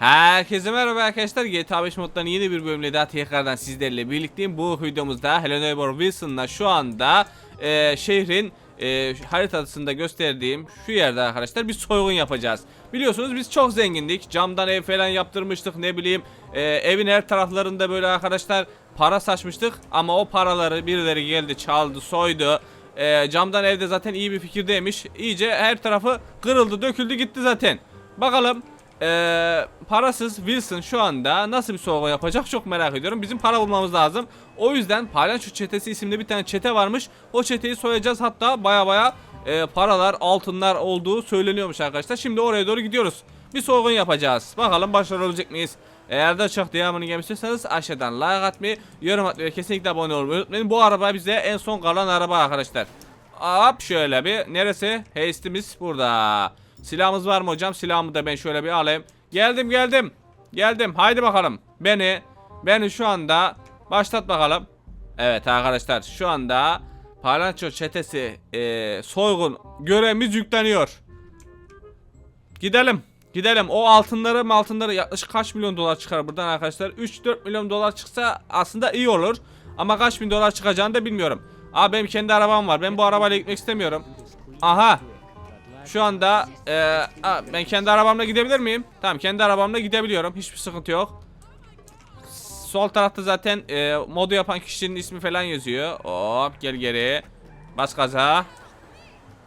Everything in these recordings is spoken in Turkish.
Herkese merhaba arkadaşlar. GTA 5 moddan yeni bir bölümle daha tekrardan sizlerle birlikteyim. Bu videomuzda Hello Neighbor Wilson'la şu anda e, şehrin e, haritasında gösterdiğim şu yerde arkadaşlar bir soygun yapacağız. Biliyorsunuz biz çok zengindik. Camdan ev falan yaptırmıştık ne bileyim. E, evin her taraflarında böyle arkadaşlar para saçmıştık. Ama o paraları birileri geldi çaldı soydu. E, camdan evde zaten iyi bir fikirdeymiş. İyice her tarafı kırıldı döküldü gitti zaten. Bakalım ee, parasız Wilson şu anda nasıl bir soygun yapacak çok merak ediyorum. Bizim para bulmamız lazım. O yüzden Palyaço Çetesi isimli bir tane çete varmış. O çeteyi soyacağız hatta baya baya e, paralar altınlar olduğu söyleniyormuş arkadaşlar. Şimdi oraya doğru gidiyoruz. Bir soygun yapacağız. Bakalım başarılı olacak mıyız? Eğer de çok devamını gelmişseniz aşağıdan like atmayı, yorum atmayı kesinlikle abone olmayı unutmayın. Bu araba bize en son kalan araba arkadaşlar. Hop şöyle bir. Neresi? Haste'imiz burada. Silahımız var mı hocam? Silahımı da ben şöyle bir alayım. Geldim geldim. Geldim. Haydi bakalım. Beni beni şu anda başlat bakalım. Evet arkadaşlar şu anda Palanço çetesi e, soygun görevimiz yükleniyor. Gidelim. Gidelim. O altınları altınları yaklaşık kaç milyon dolar çıkar buradan arkadaşlar? 3-4 milyon dolar çıksa aslında iyi olur. Ama kaç bin dolar çıkacağını da bilmiyorum. Abi benim kendi arabam var. Ben bu arabayla gitmek istemiyorum. Aha. Şu anda e, a, ben kendi arabamla gidebilir miyim? Tamam kendi arabamla gidebiliyorum. Hiçbir sıkıntı yok. Sol tarafta zaten e, modu yapan kişinin ismi falan yazıyor. Hop gel geri. Bas gaza.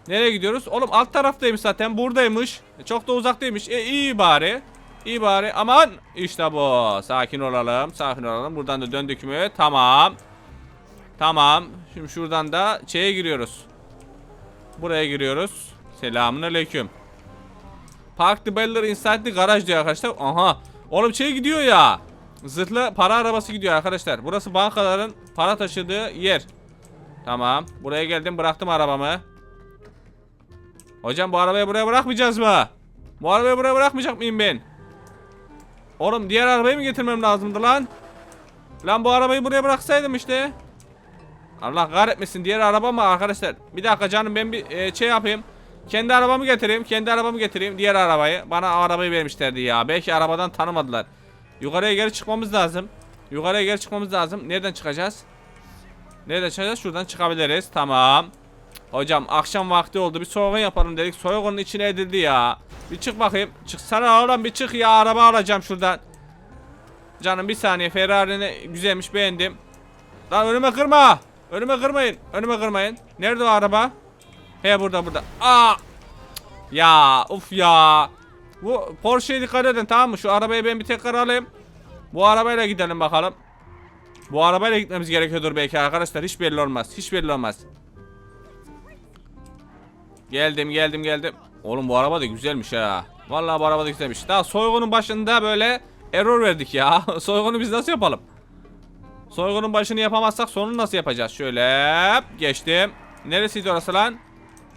Nereye gidiyoruz? Oğlum alt taraftaymış zaten. Buradaymış. Çok da uzaktaymış. E iyi bari. İyi bari. Aman işte bu. Sakin olalım. Sakin olalım. Buradan da döndük mü? Tamam. Tamam. Şimdi şuradan da şeye giriyoruz. Buraya giriyoruz. Selamun aleyküm. Park the Beller inside the garage diyor arkadaşlar. Aha. Oğlum şey gidiyor ya. Zırhlı para arabası gidiyor arkadaşlar. Burası bankaların para taşıdığı yer. Tamam. Buraya geldim bıraktım arabamı. Hocam bu arabayı buraya bırakmayacağız mı? Bu arabayı buraya bırakmayacak mıyım ben? Oğlum diğer arabayı mı getirmem lazımdı lan? Lan bu arabayı buraya bıraksaydım işte. Allah kahretmesin diğer araba mı arkadaşlar? Bir dakika canım ben bir e, şey yapayım. Kendi arabamı getireyim. Kendi arabamı getireyim. Diğer arabayı. Bana arabayı vermişlerdi ya. Belki arabadan tanımadılar. Yukarıya geri çıkmamız lazım. Yukarıya geri çıkmamız lazım. Nereden çıkacağız? Nereden çıkacağız? Şuradan çıkabiliriz. Tamam. Hocam akşam vakti oldu. Bir soygun yapalım dedik. Soygunun içine edildi ya. Bir çık bakayım. Çıksana oğlum bir çık ya. Araba alacağım şuradan. Canım bir saniye. Ferrari'ni güzelmiş beğendim. Lan önüme kırma. Önüme kırmayın. Önüme kırmayın. Nerede o araba? He burada burada. Aa! Ya uf ya. Bu Porsche'ye dikkat edin tamam mı? Şu arabayı ben bir tekrar alayım. Bu arabayla gidelim bakalım. Bu arabayla gitmemiz gerekiyordur belki arkadaşlar. Hiç belli olmaz. Hiç belli olmaz. Geldim geldim geldim. Oğlum bu araba da güzelmiş ha. Vallahi bu araba da güzelmiş. Daha soygunun başında böyle error verdik ya. Soygunu biz nasıl yapalım? Soygunun başını yapamazsak sonunu nasıl yapacağız? Şöyle geçtim. Neresiydi orası lan?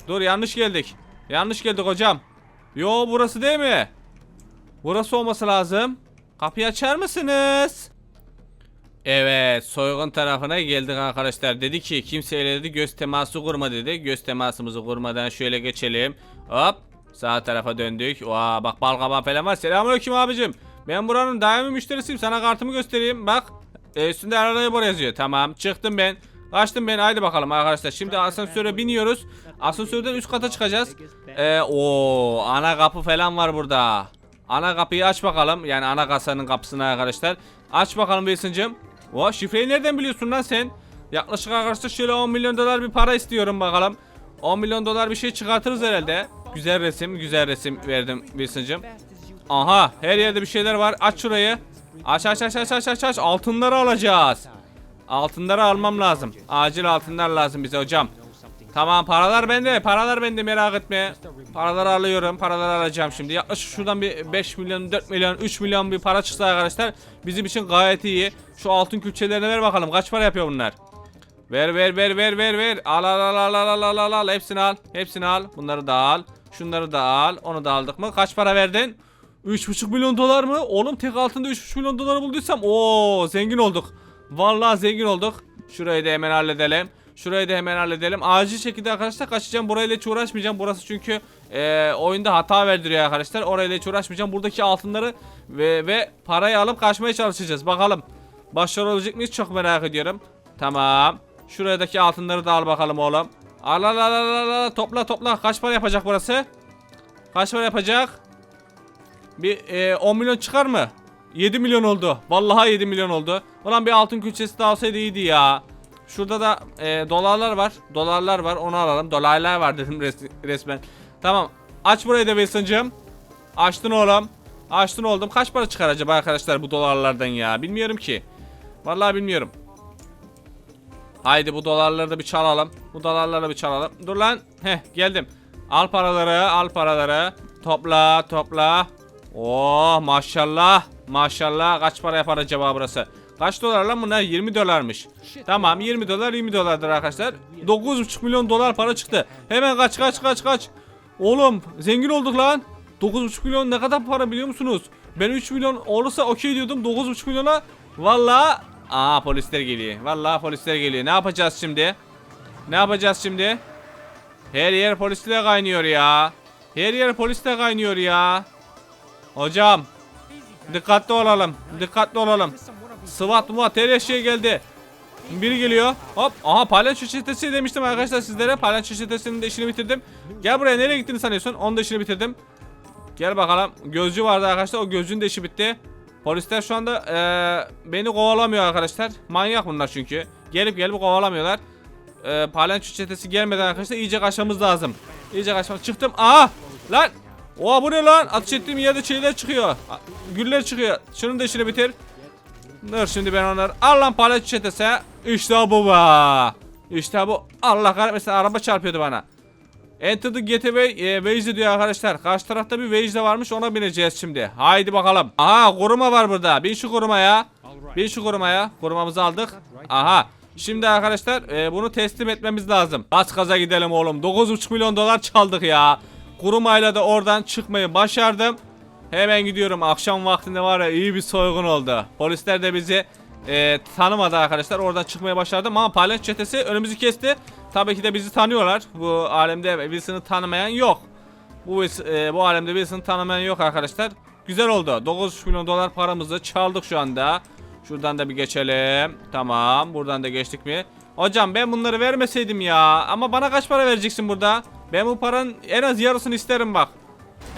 Dur yanlış geldik. Yanlış geldik hocam. Yo burası değil mi? Burası olması lazım. Kapıyı açar mısınız? Evet soygun tarafına geldik arkadaşlar. Dedi ki kimseyle dedi göz teması kurma dedi. Göz temasımızı kurmadan şöyle geçelim. Hop sağ tarafa döndük. Oha bak balgama falan var. Selamünaleyküm abicim. Ben buranın daimi müşterisiyim. Sana kartımı göstereyim. Bak e, üstünde arada bor yazıyor. Tamam çıktım ben. Kaçtım ben haydi bakalım arkadaşlar. Şimdi asansöre biniyoruz. Asansörden üst kata çıkacağız. Ee, o ana kapı falan var burada. Ana kapıyı aç bakalım. Yani ana kasanın kapısını arkadaşlar. Aç bakalım Wilson'cım. O şifreyi nereden biliyorsun lan sen? Yaklaşık arkadaşlar şöyle 10 milyon dolar bir para istiyorum bakalım. 10 milyon dolar bir şey çıkartırız herhalde. Güzel resim, güzel resim verdim Wilson'cım. Aha, her yerde bir şeyler var. Aç şurayı. Aç aç aç aç aç aç aç. Altınları alacağız. Altınları almam lazım. Acil altınlar lazım bize hocam. Tamam paralar bende. Paralar bende merak etme. Paraları alıyorum. Paraları alacağım şimdi. Yaklaşık şuradan bir 5 milyon, 4 milyon, 3 milyon bir para çıksa arkadaşlar bizim için gayet iyi. Şu altın külçelerini ver bakalım. Kaç para yapıyor bunlar? Ver ver ver ver ver ver. Al al al al al al al al hepsini al. Hepsini al. Bunları da al. Şunları da al. Onu da aldık mı? Kaç para verdin? 3,5 milyon dolar mı? Oğlum tek altında 3,5 milyon doları bulduysam o zengin olduk. Vallahi zengin olduk. Şurayı da hemen halledelim. Şurayı da hemen halledelim. Acil şekilde arkadaşlar kaçacağım. Burayla hiç uğraşmayacağım. Burası çünkü e, oyunda hata verdiriyor arkadaşlar. Orayla hiç uğraşmayacağım. Buradaki altınları ve, ve parayı alıp kaçmaya çalışacağız. Bakalım. Başarılı olacak mıyız? Çok merak ediyorum. Tamam. Şuradaki altınları da al bakalım oğlum. Al al al al al. Topla topla. Kaç para yapacak burası? Kaç para yapacak? Bir e, 10 milyon çıkar mı? 7 milyon oldu. Vallahi 7 milyon oldu. Ulan bir altın külçesi daha olsaydı iyiydi ya. Şurada da e, dolarlar var. Dolarlar var. Onu alalım. Dolarlar var dedim res- resmen. Tamam. Aç burayı da Wilson'cığım. Açtın oğlum. Açtın oldum. Kaç para çıkar acaba arkadaşlar bu dolarlardan ya? Bilmiyorum ki. Vallahi bilmiyorum. Haydi bu dolarları da bir çalalım. Bu dolarları da bir çalalım. Dur lan. Heh geldim. Al paraları, al paraları. Topla, topla. Oh maşallah. Maşallah. Kaç para yapar acaba burası? Kaç dolar lan bunlar? 20 dolarmış. Tamam 20 dolar 20 dolardır arkadaşlar. 9,5 milyon dolar para çıktı. Hemen kaç kaç kaç kaç. Oğlum zengin olduk lan. 9,5 milyon ne kadar para biliyor musunuz? Ben 3 milyon olursa okey diyordum 9,5 milyona. Valla. Aa polisler geliyor. Vallahi polisler geliyor. Ne yapacağız şimdi? Ne yapacağız şimdi? Her yer polisle kaynıyor ya. Her yer polisle kaynıyor ya. Hocam. Dikkatli olalım. Dikkatli olalım. SWAT muat her şey geldi. Biri geliyor. Hop. Aha palyaço çetesi demiştim arkadaşlar sizlere. Palyaço çetesinin de işini bitirdim. Gel buraya nereye gittiğini sanıyorsun? Onun da işini bitirdim. Gel bakalım. Gözcü vardı arkadaşlar. O gözcünün de işi bitti. Polisler şu anda eee, beni kovalamıyor arkadaşlar. Manyak bunlar çünkü. Gelip gelip kovalamıyorlar. Eee palyaço çetesi gelmeden arkadaşlar iyice kaçmamız lazım. İyice kaçmamız. Çıktım. Aa! Lan! Oha bu ne lan? Atış ettiğim yerde şeyler çıkıyor. Güller çıkıyor. Şunun da işini bitir. Dur şimdi ben onları. Al lan palyaço çetesi. İşte bu be. İşte bu. Allah kahretmesin araba çarpıyordu bana. Enter the gateway e, Waze diyor arkadaşlar. Karşı tarafta bir Waze de varmış ona bineceğiz şimdi. Haydi bakalım. Aha koruma var burada. Bin şu korumaya. Bin şu korumaya. Korumamızı aldık. Aha. Şimdi arkadaşlar e, bunu teslim etmemiz lazım. Bas gaza gidelim oğlum. 9,5 milyon dolar çaldık ya. Kurumayla da oradan çıkmayı başardım. Hemen gidiyorum. Akşam vaktinde var ya iyi bir soygun oldu. Polisler de bizi e, tanımadı arkadaşlar. Oradan çıkmaya başardım ama palyaço çetesi önümüzü kesti. Tabii ki de bizi tanıyorlar. Bu alemde Wilson'ı tanımayan yok. Bu e, bu alemde Wilson'ı tanımayan yok arkadaşlar. Güzel oldu. 9 milyon dolar paramızı çaldık şu anda. Şuradan da bir geçelim. Tamam. Buradan da geçtik mi? Hocam ben bunları vermeseydim ya. Ama bana kaç para vereceksin burada? Ben bu paranın en az yarısını isterim bak.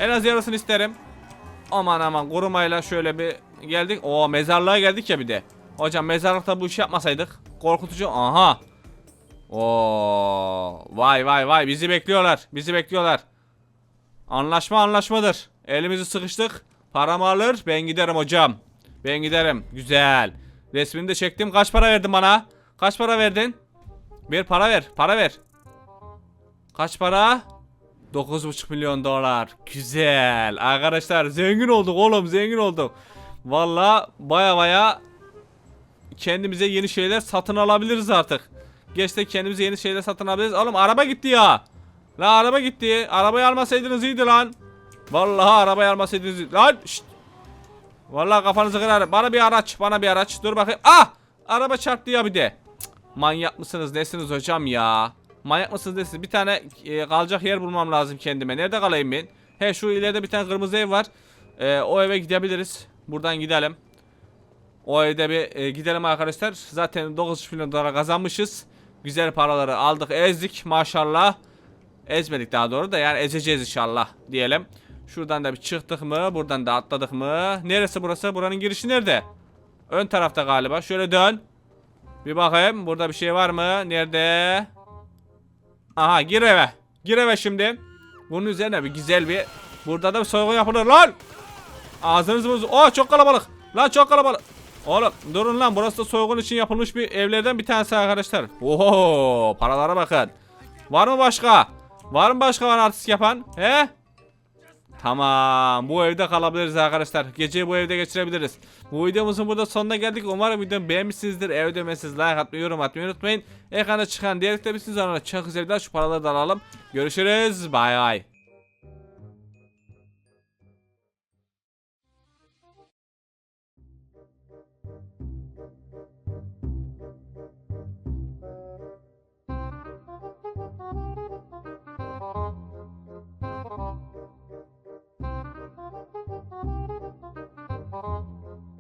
En az yarısını isterim. Aman aman korumayla şöyle bir geldik. Oo mezarlığa geldik ya bir de. Hocam mezarlıkta bu işi yapmasaydık. Korkutucu. Aha. Oo vay vay vay bizi bekliyorlar. Bizi bekliyorlar. Anlaşma anlaşmadır. Elimizi sıkıştık. Paramı alır ben giderim hocam. Ben giderim. Güzel. Resmini de çektim. Kaç para verdin bana? Kaç para verdin? Bir para ver. Para ver. Kaç para? 9,5 milyon dolar. Güzel. Arkadaşlar zengin olduk oğlum zengin olduk. Valla baya baya kendimize yeni şeyler satın alabiliriz artık. Geçte kendimize yeni şeyler satın alabiliriz. Oğlum araba gitti ya. La araba gitti. Arabayı almasaydınız iyiydi lan. Vallahi arabayı almasaydınız iyiydi. Lan şşt. Vallahi kafanızı kırarım. Bana bir araç. Bana bir araç. Dur bakayım. Ah! Araba çarptı ya bir de. Cık, Manyak mısınız nesiniz hocam ya? Manyak mısınız nesiniz? Bir tane e, kalacak yer bulmam lazım kendime. Nerede kalayım ben? He şu ileride bir tane kırmızı ev var. E, o eve gidebiliriz. Buradan gidelim. O evde bir e, gidelim arkadaşlar. Zaten 9 milyon dolar kazanmışız. Güzel paraları aldık ezdik maşallah. Ezmedik daha doğru da yani ezeceğiz inşallah diyelim. Şuradan da bir çıktık mı? Buradan da atladık mı? Neresi burası? Buranın girişi nerede? Ön tarafta galiba. Şöyle dön. Bir bakayım. Burada bir şey var mı? Nerede? Aha gir eve. Gir eve şimdi. Bunun üzerine bir güzel bir Burada da bir soygun yapılır lan. Ağzınızı boz. Oh çok kalabalık. Lan çok kalabalık. Oğlum durun lan burası da soygun için yapılmış bir evlerden bir tanesi arkadaşlar. Oho paralara bakın. Var mı başka? Var mı başka bana artist yapan? He? Tamam bu evde kalabiliriz arkadaşlar. Geceyi bu evde geçirebiliriz. Bu videomuzun burada sonuna geldik. Umarım videomu beğenmişsinizdir. Eğer ödemesiz like atmayı, yorum atmayı unutmayın. Ekranda çıkan diğer tabisiniz sonra çok güzel şu paraları da alalım. Görüşürüz. Bay bay.